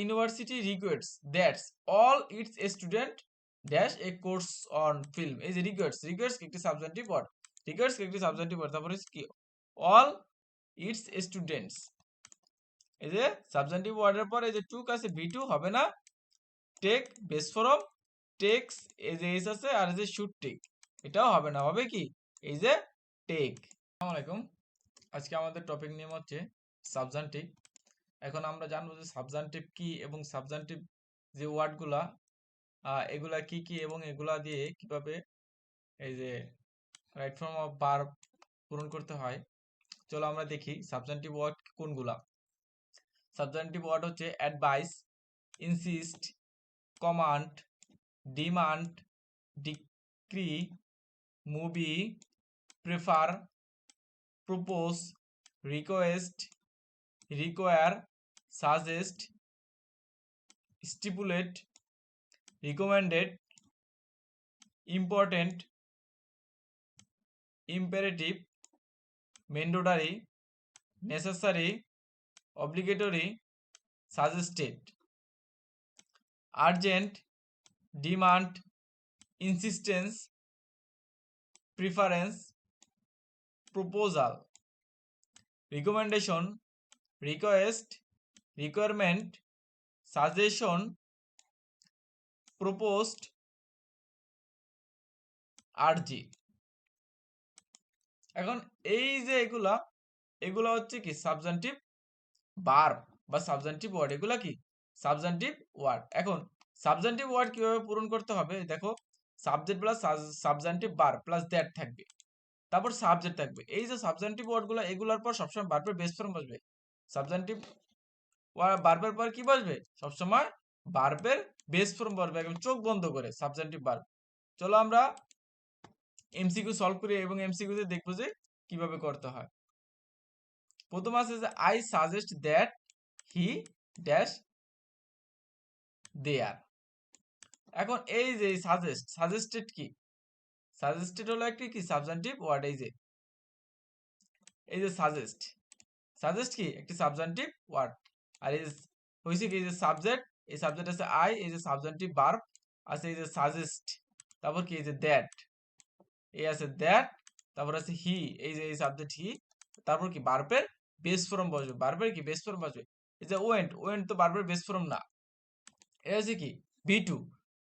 University requests that's all it's student dash A course on film এই যে রিকোয়েস্টস রিকোয়েস্টস একটি subjective word রিকোয়েস্টস একটি subjective word তারপরে কি অল ইটস স্টুডেন্টস এই যে সাবজেক্টিভ ওয়ার্ডের পর এই যে টুক আছে ভি টু হবে না? টেক বেস ফরম টেক্স এই যে এস আছে আর এই যে শুড টেক এটাও হবে না, হবে কি? এই যে টেক আসসালামু আলাইকুম আজকে আমাদের টপিক নিয়ে হচ্ছে সাবজান্টিভ এখন আমরা জানব যে সাবজান্টিভ কি এবং সাবজান্টিভ যে ওয়ার্ডগুলা এগুলা কি কি এবং এগুলা দিয়ে কীভাবে এই যে রাইট ফর্ম অফ বার পূরণ করতে হয়। চলো আমরা দেখি সাবজান্টিভ ওয়ার্ড কোনগুলা। সাবজান্টিভ ওয়ার্ড হচ্ছে advice insist command demand decree move prefer propose request require suggest stipulate recommended important imperative mandatory necessary obligatory suggested urgent demand insistence preference proposal recommendation request requirement, suggestion, proposed আরজি এখন এই যে এগুলা এগুলা হচ্ছে কি subjunctive verb বা subjunctive word এগুলা কি? সাবজেন্টিভ ওয়ার্ড এখন সাবজেন্টিভ ওয়ার্ড কীভাবে পূরণ করতে হবে? দেখো সাবজেক্ট প্লাস সাবজেন্টিভ বার প্লাস দ্যাট থাকবে। তারপর সাবজেক্ট থাকবে। এই যে সাবজেন্টিভ ওয়ার্ডগুলো এগুলোর পর সবসময় বারবার বেস ফর্ম বসবে সাবজেন্টিভ বারবার পর কি বসবে? সবসময় বারবের বেস ফর্ম বসবে, একদম চোখ বন্ধ করে সাবজেন্টিভ বার্ব চলো আমরা এমসিকিউ সলভ করি এবং এমসিকিউ তে দেখব যে কীভাবে করতে হয়। প্রথম আছে যে I suggest that he dash there এখন এই যে সাজেস্ট সাজেস্টেড কি? সাজেস্টেড হলো একটি কি? সাবজেন্টিভ ওয়ার্ড এই যে। এই যে সাজেস্ট সাজেস্ট কি? একটি সাবজেন্টিভ ওয়ার্ড আর এই যে হয়েছে কি, এই যে সাবজেক্ট এই সাবজেক্ট আছে আই এই যে সাবজেন্টিভ ভার্ব আছে এই যে সাজেস্ট তারপর কি, এই যে দ্যাট এই আছে দ্যাট তারপর আছে হি এই যে, এই সাবজেক্ট হি তারপর কি বার্বের বেস ফর্ম বসবে বার্বের কি বেস ফর্ম বসবে, এই যে ওয়েন্ট ওয়েন্ট তো বার্বের বেস ফর্ম না এটা আছে কি বি টু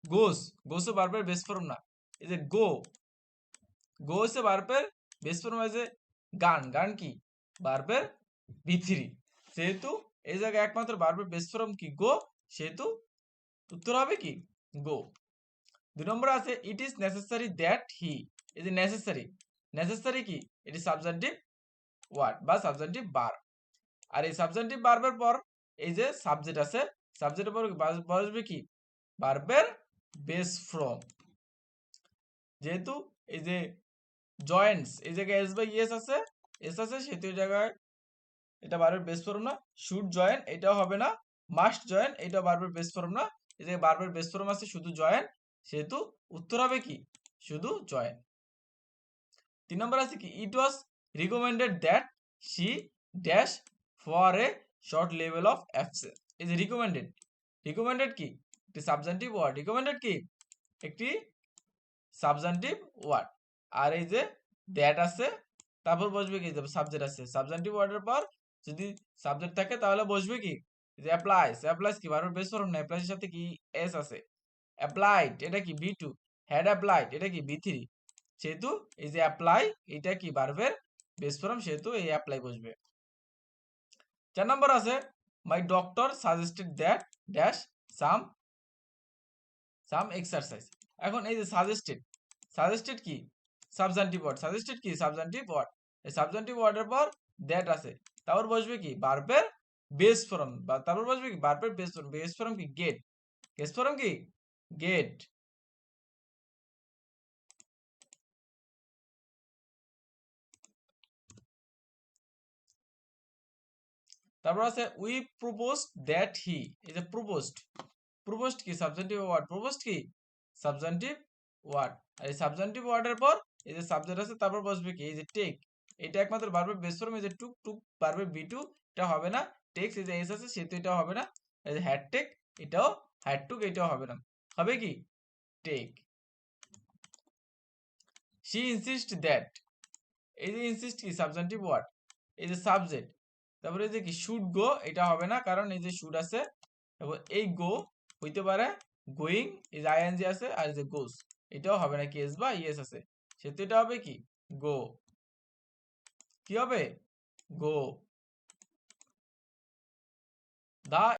গোস গোস গোসও বার্বের বেস ফর্ম না, এই যে গো গো হচ্ছে বার্বের বেস ফর্ম আছে, গান গান কি বার্বের বি থ্রি সেহেতু এই জায়গায় একমাত্র বার্বের বেস ফর্ম কি? গো সেহেতু উত্তর হবে কি? গো দুই নম্বর আছে it is necessary that he এই যে নেসেসারি নেসেসারি কি? এটি সাবজেন্টিভ ওয়ার্ড বা সাবজেন্টিভ বার আর এই সাবজেন্টিভ বার্বের পর এই যে সাবজেক্ট আছে সাবজেক্টের পর বসবে কি? বার্বের বেস ফ্রম যেহেতু এই যে জয়েন্টস এই জায়গায় এস বাই ইএস আছে এস আছে, সেহেতু জায়গায় এটা বারবার বেস ফর্ম না শুড জয়েন এটাও হবে না মাস্ট জয়েন এটাও বারবার বেস ফর্ম না এই জায়গায় বারবার বেস ফর্ম আছে, শুধু জয়েন সেহেতু উত্তর হবে কি? শুধু জয়েন তিন নম্বর আছে কি? It was recommended that she dash for a short level of absence. is recommended recommended কি? একটি সাবজেন্টিভ ওয়ার্ড recommended কি? একটি সাবজেন্টিভ ওয়ার্ড আর এই যে দ্যাট আছে, তারপর বসবে কি? সাবজেক্ট আছে সাবজেন্টিভ ওয়ার্ডের পর যদি সাবজেক্ট থাকে তাহলে বসবে কি? অ্যাপ্লাইস অ্যাপ্লাইস কি? বারবার বেস ফর্ম না অ্যাপ্লাইস সাথে কি এস আছে? অ্যাপ্লাইড এটা কি? বি টু হ্যাড অ্যাপ্লাইড এটা কি? বি থ্রি সেহেতু এই যে অ্যাপ্লাই এটা কি? বারবের বেস ফর্ম সেহেতু এই অ্যাপ্লাই বসবে। চার নম্বর আছে my doctor suggested that dash some some exercise এখন এই যে সাজেস্টেড সাজেস্টেড কি? সাবজেন্টিভ ওয়ার্ড সাজেস্টেড কি? সাবজেন্টিভ ওয়ার্ড এই সাবজেন্টিভ ওয়ার্ডের পর দ্যাট আছে। তারপর বসবে কি? বার্বের বেস ফর্ম তারপর বসবে কি? বার্বের বেস ফর্ম বেস ফর্ম কি? গেট বেস ফর্ম কি? গেট তারপর আছে উই প্রপোজড দ্যাট হি এই যে প্রপোজড প্রপোজড কি? সাবজেন্টিভ ওয়ার্ড প্রপোজড কি? সাবজেন্টিভ ওয়ার্ড আর এই সাবজেন্টিভ ওয়ার্ডের পর এই যে সাবজেক্ট আছে, তারপর বসবে কি? এই যে টেক এটা একমাত্র বারবার বেস এই যে টুক টুক বারবার বি টু এটা হবে না। টেক্স এই যে এস আছে, সেহেতু এটা হবে না। এই যে হ্যাড টেক এটাও হ্যাড টুক এটাও হবে না। হবে কি? টেক শি ইনসিস্ট দ্যাট এই যে ইনসিস্ট কি? সাবজেন্টিভ ওয়ার্ড এই যে সাবজেক্ট তারপরে এই যে কি? শুড গো এটা হবে না, কারণ এই যে শুড আছে। তারপর এই গো হইতে পারে গোয়িং এই যে আইএনজি আছে, আর যে গোস এটাও হবে না কি? এস বা ইয়েস আছে। সেহেতু এটা হবে কি? গো কি হবে? গো দা